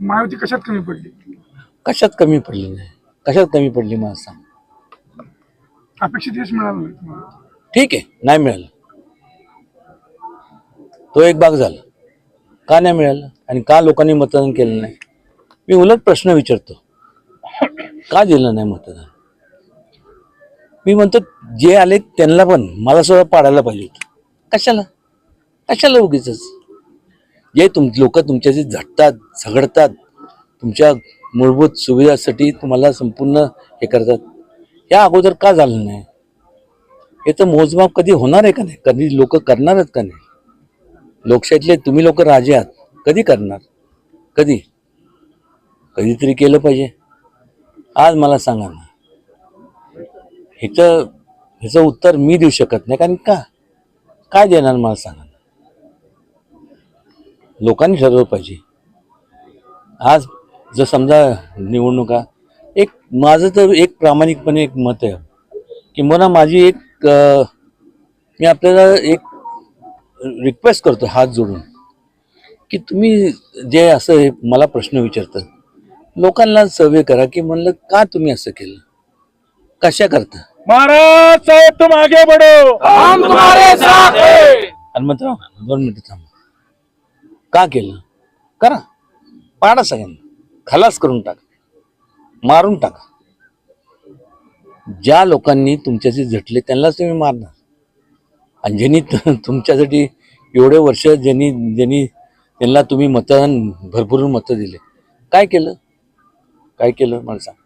महायुती कशात कमी पडली? कशात कमी पडली नाही. कशात कमी पडली मला सांग. अपेक्षित यश मिळालं नाही तुम्हाला? ठीक आहे नाही मिळालं. तो एक भाग झाला. का नाही मिळालं? आणि का लोकांनी मतदान केलं नाही? मी उलट प्रश्न विचारतो. का दिलं नाही मतदान? मी म्हणतो जे आले त्यांना पण मला सुद्धा पाडायला पाहिजे होतं. कशाला? कशाला उगीच जे तुम लोक तुमच्याशी झटतात झगडतात तुमच्या मूलभूत सुविधासाठी तुम्हाला संपूर्ण हे करतात. या अगोदर का झालं नाही? हे तर मोजमाप कधी होणार आहे का नाही? कधी लोक करणारच का नाही? लोकशाहीतले तुम्ही लोक राजे आहात. कधी करणार? कधी? कधीतरी केलं पाहिजे. आज मला सांगा ना. ह्याचं ह्याचं उत्तर मी देऊ शकत नाही. कारण का? काय देणार मला सांगा ना? लोकांनी ठरवलं पाहिजे. आज जर समजा निवडणुका एक माझं तर एक प्रामाणिकपणे एक मत आहे की मला माझी एक मी आपल्याला एक रिक्वेस्ट करतो हात जोडून की तुम्ही जे असं हे मला प्रश्न विचारतात लोकांना सर्वे करा की म्हणलं का तुम्ही असं केलं? कशा करता? महाराज साहेब तुम आगे बढ़ो हम तुम्हारे साथ हैं हनुमंतराव दोन मिनिटं थांबा. का केलं? करा. पाडा सगळ्यांना. खलास करून टाका. मारून टाका. ज्या लोकांनी तुमच्याशी झटले त्यांनाच तुम्ही मारणार. आणि ज्यांनी तुमच्यासाठी एवढे वर्ष ज्यांनी ज्यांनी त्यांना तुम्ही मतदान भरपूर मतं दिले. काय केलं? काय केलं? मला सांग.